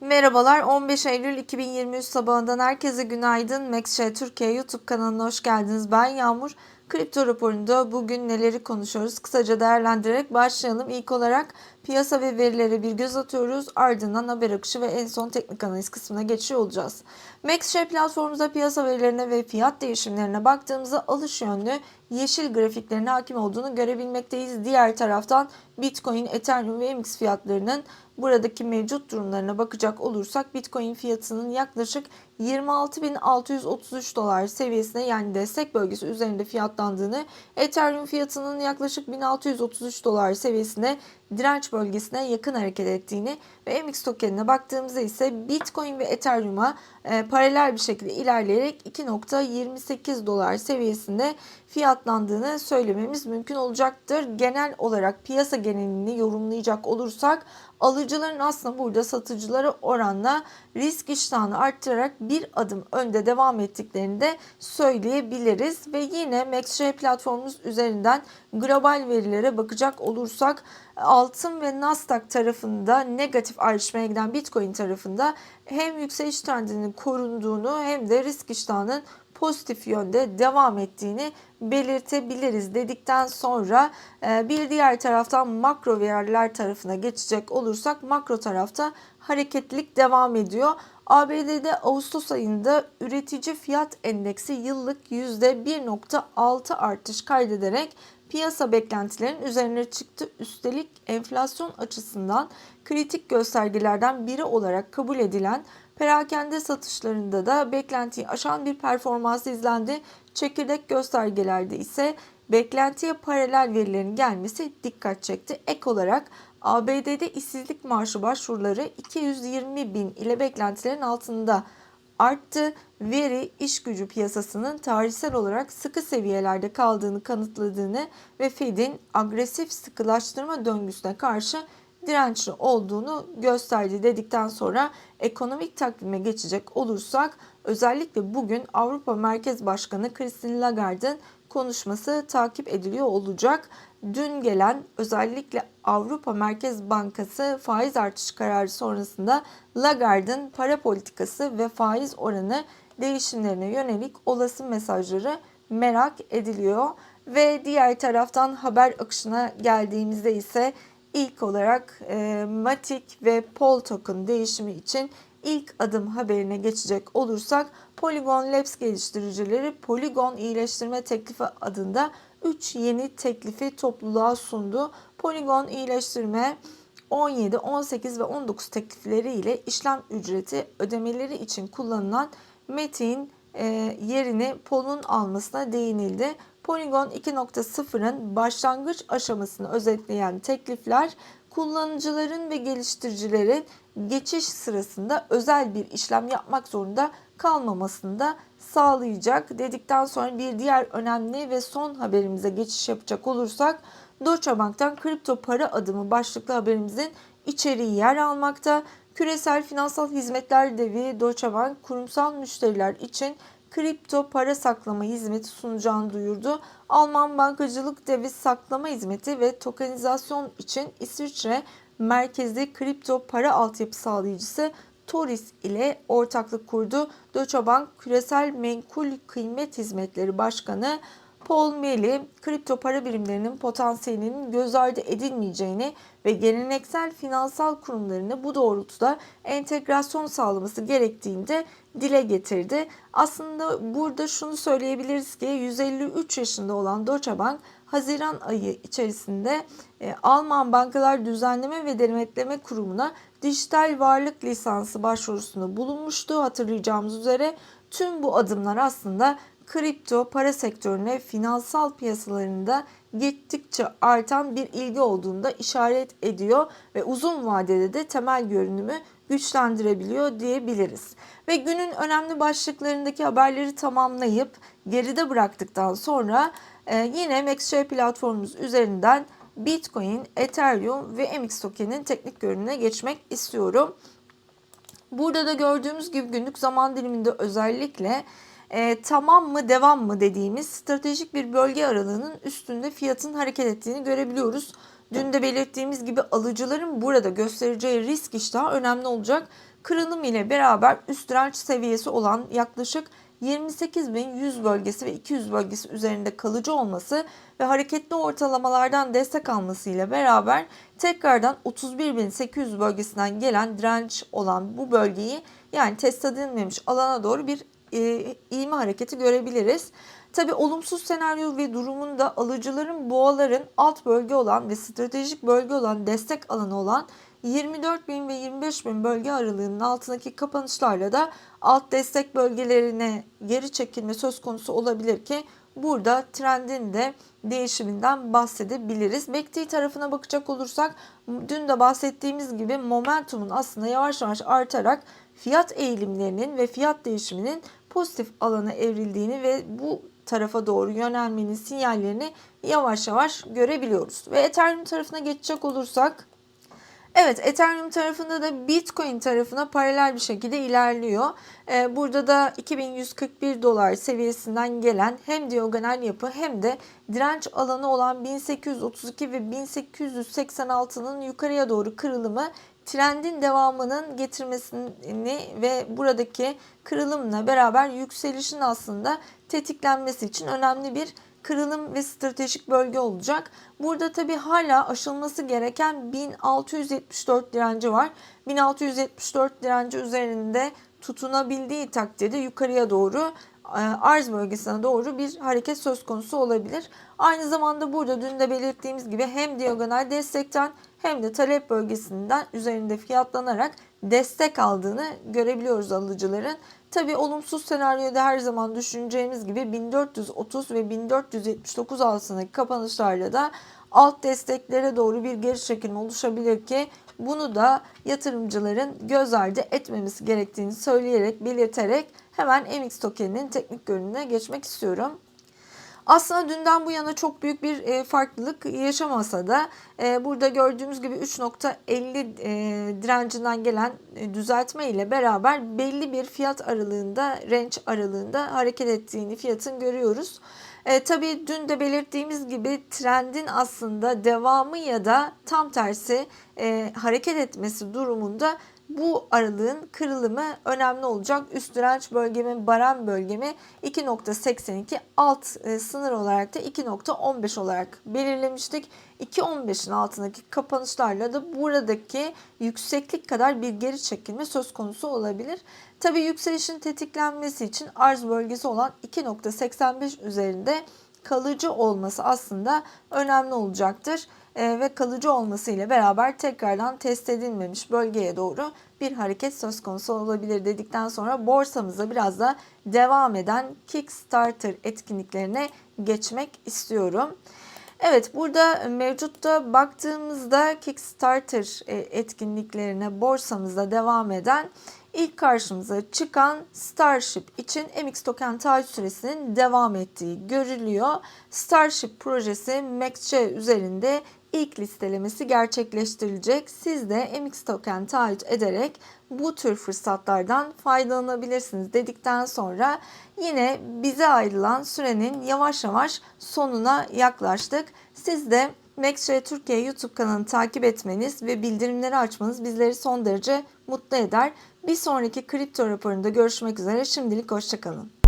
Merhabalar 15 Eylül 2023 sabahından herkese günaydın. MaxShare Türkiye YouTube kanalına hoş geldiniz. Ben Yağmur. Kripto raporunda bugün neleri konuşuyoruz? Kısaca değerlendirerek başlayalım. İlk olarak piyasa ve verilere bir göz atıyoruz. Ardından haber akışı ve en son teknik analiz kısmına geçiyor olacağız. MaxShare platformumuzda piyasa verilerine ve fiyat değişimlerine baktığımızda alış yönlü yeşil grafiklerine hakim olduğunu görebilmekteyiz. Diğer taraftan Bitcoin, Ethereum ve MX fiyatlarının buradaki mevcut durumlarına bakacak olursak Bitcoin fiyatının yaklaşık 26.633 dolar seviyesine yani destek bölgesi üzerinde fiyatlandığını, Ethereum fiyatının yaklaşık 1633 dolar seviyesine direnç bölgesine yakın hareket ettiğini ve MX tokenine baktığımızda ise Bitcoin ve Ethereum'a e, paralel bir şekilde ilerleyerek 2.28 dolar seviyesinde fiyatlandığını söylememiz mümkün olacaktır. Genel olarak piyasa genelini yorumlayacak olursak alıcıların aslında burada satıcılara oranla risk iştahını arttırarak bir adım önde devam ettiklerini de söyleyebiliriz. Ve yine MaxShare platformumuz üzerinden global verilere bakacak olursak altın ve Nasdaq tarafında negatif ayrışmaya giden Bitcoin tarafında hem yükseliş trendinin korunduğunu hem de risk iştahının pozitif yönde devam ettiğini belirtebiliriz dedikten sonra e, bir diğer taraftan makro veriler tarafına geçecek olursak makro tarafta hareketlilik devam ediyor. ABD'de Ağustos ayında üretici fiyat endeksi yıllık %1.6 artış kaydederek piyasa beklentilerinin üzerine çıktı. Üstelik enflasyon açısından kritik göstergelerden biri olarak kabul edilen perakende satışlarında da beklentiyi aşan bir performans izlendi. Çekirdek göstergelerde ise beklentiye paralel verilerin gelmesi dikkat çekti. Ek olarak ABD'de işsizlik maaşı başvuruları 220 bin ile beklentilerin altında arttı. Veri iş gücü piyasasının tarihsel olarak sıkı seviyelerde kaldığını kanıtladığını ve Fed'in agresif sıkılaştırma döngüsüne karşı dirençli olduğunu gösterdi dedikten sonra ekonomik takvime geçecek olursak özellikle bugün Avrupa Merkez Başkanı Christine Lagarde'ın konuşması takip ediliyor olacak. Dün gelen özellikle Avrupa Merkez Bankası faiz artış kararı sonrasında Lagarde'ın para politikası ve faiz oranı değişimlerine yönelik olası mesajları merak ediliyor. Ve diğer taraftan haber akışına geldiğimizde ise ilk olarak e, Matic ve Pol token değişimi için ilk adım haberine geçecek olursak Polygon Labs geliştiricileri Polygon iyileştirme teklifi adında 3 yeni teklifi topluluğa sundu. Polygon iyileştirme 17, 18 ve 19 teklifleri ile işlem ücreti ödemeleri için kullanılan Metin e, yerini Pol'un almasına değinildi. Polygon 2.0'ın başlangıç aşamasını özetleyen teklifler kullanıcıların ve geliştiricilerin geçiş sırasında özel bir işlem yapmak zorunda kalmamasını da sağlayacak dedikten sonra bir diğer önemli ve son haberimize geçiş yapacak olursak Deutsche Bank'tan kripto para adımı başlıklı haberimizin içeriği yer almakta. Küresel finansal hizmetler devi Deutsche Bank kurumsal müşteriler için kripto para saklama hizmeti sunacağını duyurdu. Alman bankacılık döviz saklama hizmeti ve tokenizasyon için İsviçre merkezli kripto para altyapı sağlayıcısı Toris ile ortaklık kurdu. Deutsche Bank Küresel Menkul Kıymet Hizmetleri Başkanı Paul Meli, kripto para birimlerinin potansiyelinin göz ardı edilmeyeceğini ve geleneksel finansal kurumlarını bu doğrultuda entegrasyon sağlaması gerektiğini de dile getirdi. Aslında burada şunu söyleyebiliriz ki 153 yaşında olan Deutsche Bank Haziran ayı içerisinde e, Alman Bankalar Düzenleme ve Denetleme Kurumu'na dijital varlık lisansı başvurusunda bulunmuştu. Hatırlayacağımız üzere tüm bu adımlar aslında kripto para sektörüne finansal piyasalarında gittikçe artan bir ilgi olduğunda işaret ediyor ve uzun vadede de temel görünümü güçlendirebiliyor diyebiliriz. Ve günün önemli başlıklarındaki haberleri tamamlayıp geride bıraktıktan sonra e, yine MaxShare platformumuz üzerinden Bitcoin, Ethereum ve MX token'in teknik görünümüne geçmek istiyorum. Burada da gördüğümüz gibi günlük zaman diliminde özellikle e, tamam mı devam mı dediğimiz stratejik bir bölge aralığının üstünde fiyatın hareket ettiğini görebiliyoruz. dün de belirttiğimiz gibi alıcıların burada göstereceği risk iştahı önemli olacak. Kırılım ile beraber üst direnç seviyesi olan yaklaşık 28.100 bölgesi ve 200 bölgesi üzerinde kalıcı olması ve hareketli ortalamalardan destek alması ile beraber tekrardan 31.800 bölgesinden gelen direnç olan bu bölgeyi yani test edilmemiş alana doğru bir e, iğme hareketi görebiliriz. Tabi olumsuz senaryo ve durumunda alıcıların boğaların alt bölge olan ve stratejik bölge olan destek alanı olan 24.000 ve 25.000 bölge aralığının altındaki kapanışlarla da alt destek bölgelerine geri çekilme söz konusu olabilir ki burada trendin de değişiminden bahsedebiliriz. MACD tarafına bakacak olursak dün de bahsettiğimiz gibi momentumun aslında yavaş yavaş artarak fiyat eğilimlerinin ve fiyat değişiminin pozitif alana evrildiğini ve bu tarafa doğru yönelmenin sinyallerini yavaş yavaş görebiliyoruz. Ve Ethereum tarafına geçecek olursak Evet Ethereum tarafında da Bitcoin tarafına paralel bir şekilde ilerliyor. Ee, burada da 2141 dolar seviyesinden gelen hem diagonal yapı hem de direnç alanı olan 1832 ve 1886'nın yukarıya doğru kırılımı trendin devamının getirmesini ve buradaki kırılımla beraber yükselişin aslında tetiklenmesi için önemli bir kırılım ve stratejik bölge olacak. Burada tabi hala aşılması gereken 1674 direnci var. 1674 direnci üzerinde tutunabildiği takdirde yukarıya doğru e, arz bölgesine doğru bir hareket söz konusu olabilir. Aynı zamanda burada dün de belirttiğimiz gibi hem diagonal destekten hem de talep bölgesinden üzerinde fiyatlanarak destek aldığını görebiliyoruz alıcıların. Tabi olumsuz senaryoda her zaman düşüneceğimiz gibi 1430 ve 1479 altındaki kapanışlarla da alt desteklere doğru bir geri çekilme oluşabilir ki bunu da yatırımcıların göz ardı etmemesi gerektiğini söyleyerek belirterek hemen MX tokeninin teknik görünümüne geçmek istiyorum. Aslında dünden bu yana çok büyük bir e, farklılık yaşamasa da e, burada gördüğümüz gibi 3.50 e, direncinden gelen e, düzeltme ile beraber belli bir fiyat aralığında, range aralığında hareket ettiğini fiyatın görüyoruz. E, tabii dün de belirttiğimiz gibi trendin aslında devamı ya da tam tersi e, hareket etmesi durumunda bu aralığın kırılımı önemli olacak. Üst direnç bölgemi, barem bölgemi 2.82 alt e, sınır olarak da 2.15 olarak belirlemiştik. 2.15'in altındaki kapanışlarla da buradaki yükseklik kadar bir geri çekilme söz konusu olabilir. Tabi yükselişin tetiklenmesi için arz bölgesi olan 2.85 üzerinde kalıcı olması aslında önemli olacaktır ve kalıcı olması ile beraber tekrardan test edilmemiş bölgeye doğru bir hareket söz konusu olabilir dedikten sonra borsamıza biraz da devam eden Kickstarter etkinliklerine geçmek istiyorum. Evet burada mevcutta baktığımızda Kickstarter e, etkinliklerine borsamızda devam eden ilk karşımıza çıkan Starship için MX token taahhüt süresinin devam ettiği görülüyor. Starship projesi MaxC üzerinde ilk listelemesi gerçekleştirilecek. Siz de MX token taahhüt ederek bu tür fırsatlardan faydalanabilirsiniz dedikten sonra yine bize ayrılan sürenin yavaş yavaş sonuna yaklaştık. Siz de MaxJ Türkiye YouTube kanalını takip etmeniz ve bildirimleri açmanız bizleri son derece mutlu eder. Bir sonraki kripto raporunda görüşmek üzere. Şimdilik hoşçakalın.